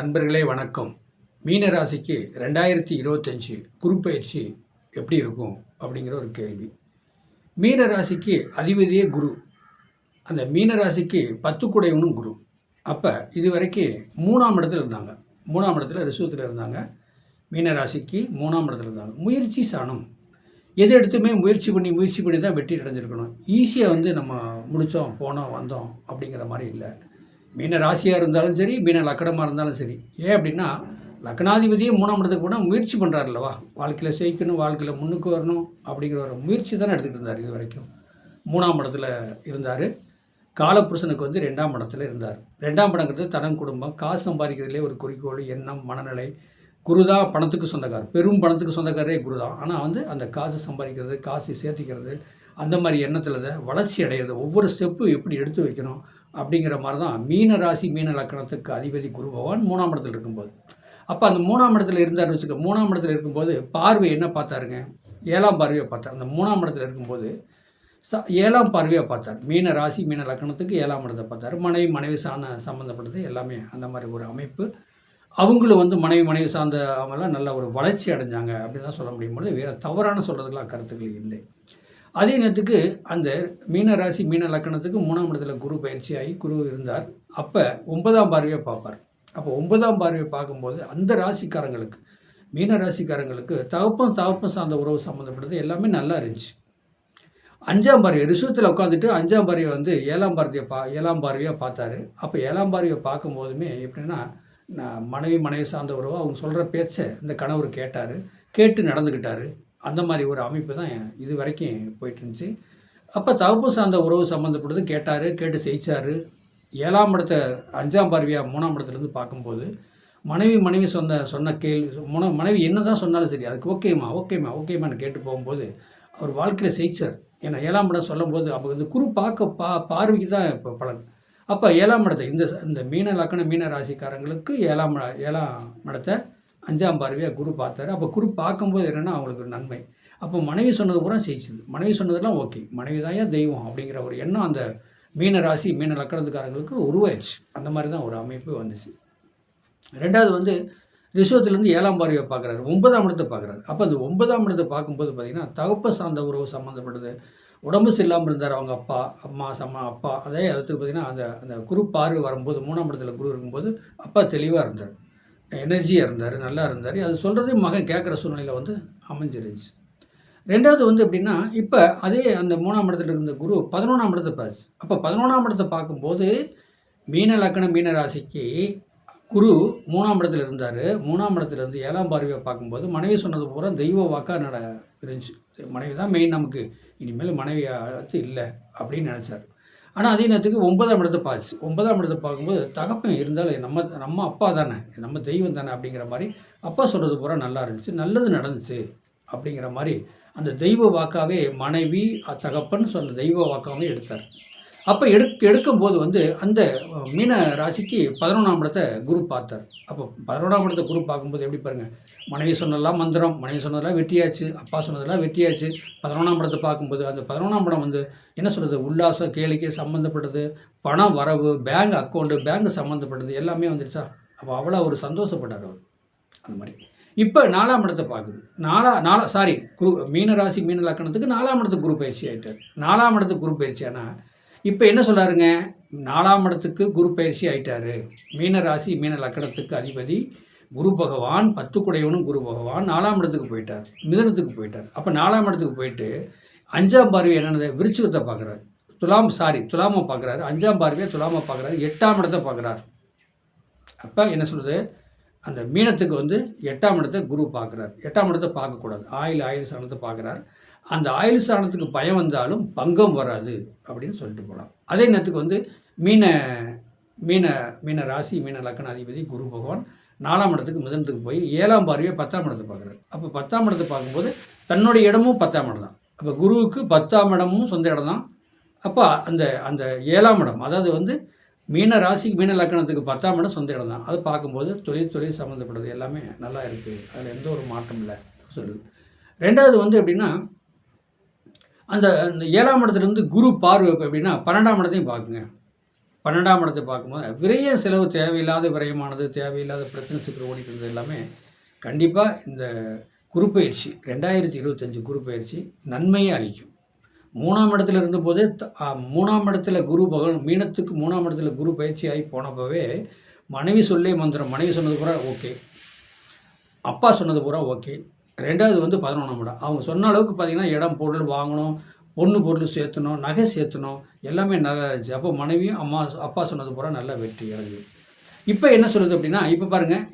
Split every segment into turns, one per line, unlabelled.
நண்பர்களே வணக்கம். மீன ராசிக்கு ரெண்டாயிரத்தி இருபத்தஞ்சி குருப்பயிற்சி எப்படி இருக்கும் அப்படிங்கிற ஒரு கேள்வி. மீன ராசிக்கு அதிபதியே குரு. அந்த மீன ராசிக்கு பத்து குடையவனும் குரு. அப்போ இது வரைக்கும் மூணாம் இடத்துல இருந்தாங்க. மூணாம் இடத்துல ரிசுவத்தில் இருந்தாங்க. மீன ராசிக்கு மூணாம் இடத்துல இருந்தாங்க. முயற்சி சாணம். எது எடுத்துமே முயற்சி பண்ணி முயற்சி பண்ணி தான் வெற்றி அடைஞ்சிருக்கணும். ஈஸியாக வந்து நம்ம முடித்தோம் போனோம் வந்தோம் அப்படிங்கிற மாதிரி இல்லை. மீன ராசியாக இருந்தாலும் சரி மீன லக்கணமாக இருந்தாலும் சரி. ஏன் அப்படின்னா லக்னாதிபதியே மூணாம் இடத்துக்கு போனால் முயற்சி பண்ணுறாருல்லவா வாழ்க்கையில் ஜெயிக்கணும் வாழ்க்கையில் முன்னுக்கு வரணும் அப்படிங்கிற ஒரு முயற்சி தானே எடுத்துக்கிட்டு இருந்தார் இது வரைக்கும். மூணாம் இடத்துல இருந்தார். காலப்புருஷனுக்கு வந்து ரெண்டாம் இடத்துல இருந்தார். ரெண்டாம் இடங்கிறது தனம் குடும்பம். காசு சம்பாதிக்கிறதுலே ஒரு குறிக்கோள் எண்ணம் மனநிலை. குரு தான் பணத்துக்கு சொந்தக்கார் பெரும் பணத்துக்கு சொந்தக்காரரே குரு தான். ஆனால் வந்து அந்த காசு சம்பாதிக்கிறது காசு சேர்த்திக்கிறது அந்த மாதிரி எண்ணத்தில் தான் வளர்ச்சி அடைகிறது ஒவ்வொரு ஸ்டெப்பும் எப்படி எடுத்து வைக்கணும்? அப்படிங்கிற மாதிரி தான் மீன ராசி மீன லக்கணத்துக்கு அதிபதி குரு பகவான் மூணாம் இடத்துல இருக்கும்போது. அப்போ அந்த மூணாம் இடத்துல இருந்தார்னு வச்சுக்க மூணாம் இடத்துல இருக்கும்போது பார்வை என்ன பார்த்தாருங்க? ஏழாம் பார்வையை பார்த்தார். அந்த மூணாம் இடத்துல இருக்கும்போது ச ஏழாம் பார்வையாக பார்த்தார். மீன ராசி மீன லக்கணத்துக்கு ஏழாம் இடத்தை பார்த்தார். மனைவி மனைவி சார்ந்த சம்மந்தப்பட்டது எல்லாமே அந்த மாதிரி ஒரு அமைப்பு. அவங்களும் வந்து மனைவி மனைவி சார்ந்த அவங்களாம் நல்ல ஒரு வளர்ச்சி அடைஞ்சாங்க அப்படின்னு தான் சொல்ல முடியும். பொழுது வேறு தவறான சொல்கிறதுக்கெலாம் கருத்துக்கள் இல்லை. அதே நேரத்துக்கு அந்த மீன ராசி மீன லக்கணத்துக்கு மூணாம் இடத்துல குரு பயிற்சி ஆகி குரு இருந்தார். அப்போ ஒன்பதாம் பார்வையை பார்ப்பார். அப்போ ஒன்பதாம் பார்வையை பார்க்கும்போது அந்த ராசிக்காரங்களுக்கு மீன ராசிக்காரங்களுக்கு தகப்பம் தகப்பம் சார்ந்த உறவு சம்மந்தப்பட்டது எல்லாமே நல்லா இருந்துச்சு. அஞ்சாம் பார்வை ரிசுவத்தில் உட்காந்துட்டு அஞ்சாம் பார்வையை வந்து ஏழாம் பார்வையை பா ஏழாம் பார்வையாக பார்த்தாரு. அப்போ ஏழாம் பார்வையை பார்க்கும்போதுமே எப்படின்னா நான் மனைவி மனைவி சார்ந்த உறவு அவங்க சொல்கிற பேச்சை இந்த கணவர் கேட்டார் கேட்டு நடந்துக்கிட்டாரு. அந்த மாதிரி ஒரு அமைப்பு தான் இது வரைக்கும் போயிட்டு இருந்துச்சு அப்போ தவப்பு சார்ந்த உறவு சம்மந்தப்பட்டது கேட்டார் கேட்டு செய்ச்சார் ஏழாம் இடத்த அஞ்சாம் பார்வையாக மூணாம் இடத்துலேருந்து பார்க்கும்போது மனைவி மனைவி சொன்ன சொன்ன கேள்வி முன மனைவி என்ன தான் சொன்னாலும் சரி அதுக்கு ஓகேம்மா ஓகேம்மா ஓகேம்மான்னு கேட்டு போகும்போது அவர் வாழ்க்கையில் செய்ச்சார் ஏன்னா ஏழாம் இடம் சொல்லும்போது அப்போ இந்த குரு பார்க்க பா பார்வைக்கு தான் இப்போ பலன். அப்போ ஏழாம் இடத்தை இந்த இந்த மீன லக்கண மீன ராசிக்காரங்களுக்கு ஏழாம் ஏழாம் இடத்தை அஞ்சாம் பார்வையாக குரு பார்த்தாரு. அப்போ குரு பார்க்கும்போது என்னென்னா அவங்களுக்கு ஒரு நன்மை. அப்போ மனைவி சொன்னது பூரா செய்ச்சுது மனைவி சொன்னதெல்லாம் ஓகே. மனைவி தான் ஏன் தெய்வம் அப்படிங்கிற ஒரு எண்ணம் அந்த மீன ராசி மீன லக்கணத்துக்காரங்களுக்கு உருவாயிடுச்சு. அந்த மாதிரி தான் ஒரு அமைப்பு வந்துச்சு. ரெண்டாவது வந்து ரிஷவத்துலேருந்து ஏழாம் பார்வையை பார்க்குறாரு. ஒன்பதாம் இடத்தை பார்க்குறாரு. அப்போ அந்த ஒன்பதாம் இடத்தை பார்க்கும்போது பார்த்திங்கன்னா தகப்ப சார்ந்த உறவு சம்மந்தப்பட்டது உடம்பு சரியில்லாமல் இருந்தார் அவங்க அப்பா அம்மா சம்மா அப்பா. அதே இடத்துக்கு பார்த்திங்கன்னா அந்த அந்த குரு பார்வை வரும்போது மூணாம் இடத்துல குரு இருக்கும்போது அப்பா தெளிவாக இருந்தார். எனர்ஜியாக இருந்தார் நல்லா இருந்தார். அது சொல்கிறதே மகன் கேட்குற சூழ்நிலையில் வந்து அமைஞ்சிருந்துச்சு ரெண்டாவது வந்து எப்படின்னா இப்போ அதே அந்த மூணாம் இடத்துல இருந்த குரு பதினொன்றாம் இடத்தை பார்த்து அப்போ பதினொன்றாம் இடத்தை பார்க்கும்போது மீன லக்கண மீன ராசிக்கு குரு மூணாம் இடத்துல இருந்தார். மூணாம் இடத்துல இருந்து ஏழாம் பார்வையை பார்க்கும்போது மனைவி சொன்னது பூரா தெய்வ வாக்காக நட இருந்துச்சு. மனைவி தான் மெயின் நமக்கு. இனிமேல் மனைவியாக இல்லை அப்படின்னு நினச்சார். ஆனால் அதே நேரத்துக்கு ஒன்பதாம் இடத்தை பார்த்துச்சு ஒன்பதாம் இடத்தை பார்க்கும்போது தகப்பன் இருந்தாலும் நம்ம நம்ம அப்பா தானே நம்ம தெய்வம் தானே அப்படிங்கிற மாதிரி அப்பா சொல்கிறது பூரா நல்லா இருந்துச்சு நல்லது நடந்துச்சு அப்படிங்கிற மாதிரி அந்த தெய்வ வாக்காவே மனைவி தகப்பன் சொன்ன தெய்வ வாக்காவே எடுத்தார். அப்போ எடுக்க எடுக்கும்போது வந்து அந்த மீன ராசிக்கு பதினொன்றாம் இடத்தை குரு பார்த்தார். அப்போ பதினொன்றாம் இடத்தை குரு பார்க்கும்போது எப்படி பாருங்கள் மனைவி சொன்னதெல்லாம் மந்திரம் மனைவி சொன்னதெல்லாம் வெற்றியாச்சு அப்பா சொன்னதெல்லாம் வெற்றியாச்சு பதினொன்றாம் படத்தை பார்க்கும்போது அந்த பதினொன்றாம் படம் வந்து என்ன சொல்கிறது உல்லாசம் கேளிக்கை சம்மந்தப்பட்டது பணம் வரவு பேங்க் அக்கௌண்ட்டு பேங்க் சம்மந்தப்பட்டது எல்லாமே வந்துடுச்சா அப்போ அவ்வளோ ஒரு சந்தோஷப்பட்டார் அவர். அந்த மாதிரி. இப்போ நாலாம் இடத்தை பார்க்குது. நாலா நாலா சாரி குரு மீன ராசி மீன லக்கணத்துக்கு நாலாம் இடத்துக்கு குரு பயிற்சி ஆகிட்டார் நாலாம் இடத்துக்கு குரு பயிற்சி ஆனால் இப்போ என்ன சொல்கிறாருங்க நாலாம் இடத்துக்கு குரு பயிற்சி ஆயிட்டாரு. மீனராசி மீன லக்கணத்துக்கு அதிபதி குரு பகவான் பத்து குடையவனும் குரு பகவான் நாலாம் இடத்துக்கு போயிட்டார் மிதனத்துக்கு போயிட்டார். அப்போ நாலாம் இடத்துக்கு போயிட்டு அஞ்சாம் பார்வை என்னென்னது விருச்சிகத்தை பார்க்குறாரு துலாம் சாரி துலாமை பார்க்குறாரு அஞ்சாம் பார்வையை துலாமை பார்க்குறாரு எட்டாம் இடத்தை பார்க்குறாரு அப்போ என்ன சொல்கிறது அந்த மீனத்துக்கு வந்து எட்டாம் இடத்தை குரு பார்க்குறார் எட்டாம் இடத்தை பார்க்கக்கூடாது. ஆயில் ஆயில் சரணத்தை பார்க்குறாரு அந்த ஆயுள் சாணத்துக்கு பயம் வந்தாலும் பங்கம் வராது அப்படின்னு சொல்லிட்டு போகலாம் அதே நேரத்துக்கு வந்து மீன மீன மீன ராசி மீன லக்கண அதிபதி குரு பகவான் நாலாம் இடத்துக்கு மிதனத்துக்கு போய் ஏழாம் பார்வையை பத்தாம் இடத்தை பார்க்குறாரு. அப்போ பத்தாம் இடத்தை பார்க்கும்போது தன்னுடைய இடமும் பத்தாம் இடம் தான். அப்போ குருவுக்கு பத்தாம் இடமும் சொந்த இடம் தான். அப்போ அந்த அந்த ஏழாம் இடம் அதாவது வந்து மீன ராசிக்கு மீன லக்கணத்துக்கு பத்தாம் இடம் சொந்த இடம் தான். அதை பார்க்கும்போது தொழில் தொழில் சம்மந்தப்பட்டது எல்லாமே நல்லா இருக்குது அதில் எந்த ஒரு மாற்றம் இல்லை. சொல்லு ரெண்டாவது வந்து எப்படின்னா அந்த அந்த ஏழாம் இடத்துலேருந்து குரு பார்வை அப்படின்னா பன்னெண்டாம் இடத்தையும் பார்க்குங்க. பன்னெண்டாம் இடத்தை பார்க்கும்போது விரைய செலவு தேவையில்லாத விரயமானது தேவையில்லாத பிரச்சனை சிக்கல் ஓடிக்கிறது எல்லாமே கண்டிப்பாக இந்த குறுப்பயிற்சி ரெண்டாயிரத்தி இருபத்தஞ்சி குரு பயிற்சி நன்மையை அளிக்கும். மூணாம் இடத்துல இருந்தபோதே த- மூணாம் இடத்துல குரு பகவான் மீனத்துக்கு மூணாம் இடத்துல குரு பயிற்சி ஆகி போனப்பவே மனைவி சொல்லே மந்திரம். மனைவி சொன்னது பூரா ஓகே. அப்பா சொன்னது பூரா ஓகே. ரெண்டாவது வந்து பதினொன்றாம் இடம். அவங்க சொன்ன அளவுக்கு பார்த்தீங்கன்னா இடம் பொருள் வாங்கணும் பொண்ணு பொருள் சேர்த்தணும் நகை சேர்த்தணும் எல்லாமே நல்லா இருந்துச்சு அப்போ மனைவியும் அம்மா அப்பா சொன்னது பூரா நல்லா வெற்றி எனக்கு இப்போ என்ன சொல்லுது அப்படின்னா இப்போ பாருங்கள்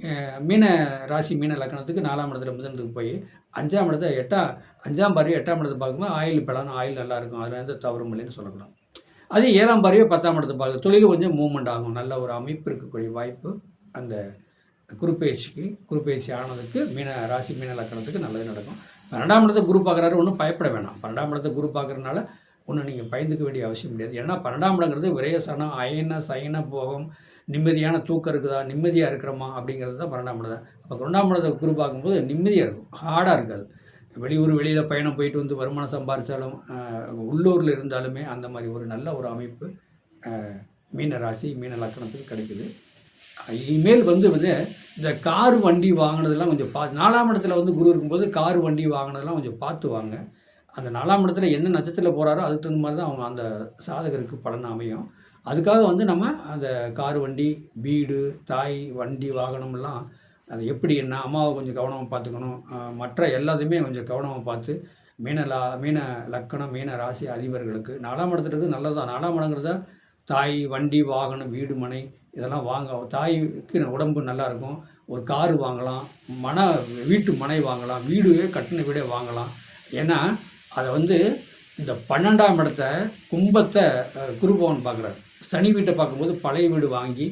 மீன ராசி மீன லக்கணத்துக்கு நாலாம் இடத்துல முதலத்துக்கு போய் அஞ்சாம் இடத்த எட்டா அஞ்சாம் பாரியும் எட்டாம் இடத்தை பார்க்கும்போது ஆயில் பலன் ஆயில் நல்லா இருக்கும் அதில் எந்த தவறும் இல்லைன்னு சொல்லலாம் அதே ஏழாம் பாரியோ பத்தாம் இடத்தை பார்க்க தொழில் கொஞ்சம் மூவ்மெண்ட் ஆகும் நல்ல ஒரு அமைப்பு இருக்கக்கூடிய வாய்ப்பு அந்த குருப்பெயர்ச்சிக்கு குருப்பெயர்ச்சி ஆனதுக்கு மீன ராசி மீன லக்கணத்துக்கு நல்லது நடக்கும். பன்னெண்டாம் இடத்தை குரு பார்க்குறாரு ஒன்றும் பயப்பட வேணாம். பன்னெண்டாம் இடத்தை குரு பார்க்குறதுனால ஒன்றும் நீங்கள் பயந்துக்க வேண்டிய அவசியம் கிடையாது. ஏன்னா பன்னெண்டாம் இடங்கிறது விரயசனம் அயன சயன போகம் நிம்மதியான தூக்கம் இருக்குதா நிம்மதியாக இருக்கிறோமா அப்படிங்கிறது தான் பன்னெண்டாம் இடம். அப்போ ரெண்டாம் இடத்தை குரு பார்க்கும்போது நிம்மதியாக இருக்கும் ஹார்டாக இருக்காது. வெளியூர் வெளியில் பயணம் போயிட்டு வந்து வருமானம் சம்பாரித்தாலும் உள்ளூரில் இருந்தாலுமே அந்த மாதிரி ஒரு நல்ல ஒரு அமைப்பு மீன ராசி மீன லக்கணத்துக்கு கிடைக்குது. இனிமேல் வந்து வந்து இந்த கார் வண்டி வாங்கினதெல்லாம் கொஞ்சம் பா நாலாம் இடத்துல வந்து குரு இருக்கும்போது கார் வண்டி வாங்கினதெல்லாம் கொஞ்சம் பார்த்து வாங்க அந்த நாலாம் இடத்துல என்ன நட்சத்திரத்தில் போகிறாரோ அதுக்கு தகுந்த மாதிரி தான் அவங்க அந்த சாதகருக்கு பலன் அமையும். அதுக்காக வந்து நம்ம அந்த கார் வண்டி வீடு தாய் வண்டி வாகனம்லாம் அது எப்படி என்ன அம்மாவை கொஞ்சம் கவனமாக பார்த்துக்கணும். மற்ற எல்லாத்தையுமே கொஞ்சம் கவனமாக பார்த்து மீன லா மீன லக்கணம் மீன ராசி அதிபர்களுக்கு நாலாம் இடத்துக்கு நல்லதுதான். நாலாம் இடங்கிறத தாய் வண்டி வாகனம் வீடு மனை இதெல்லாம் வாங்க தாய்க்கு உடம்பு நல்லாயிருக்கும். ஒரு காரு வாங்கலாம் மன வீட்டு மனை வாங்கலாம் வீடு கட்டின வீடே வாங்கலாம். ஏன்னா அதை வந்து இந்த பன்னெண்டாம் இடத்த கும்பத்தை குருபவன் பார்க்குறாரு. சனி வீட்டை பார்க்கும்போது பழைய வீடு வாங்கி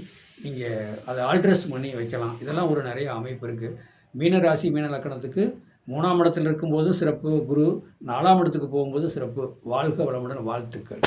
நீங்கள் அதை ஆல்ட்ரஸ் பண்ணி வைக்கலாம். இதெல்லாம் ஒரு நிறைய அமைப்பு இருக்குது மீனராசி மீன லக்கணத்துக்கு மூணாம் இடத்தில் இருக்கும்போது சிறப்பு குரு. நாலாம் இடத்துக்கு போகும்போது சிறப்பு. வாழ்க வளமுடன் வாழ்த்துக்கள்.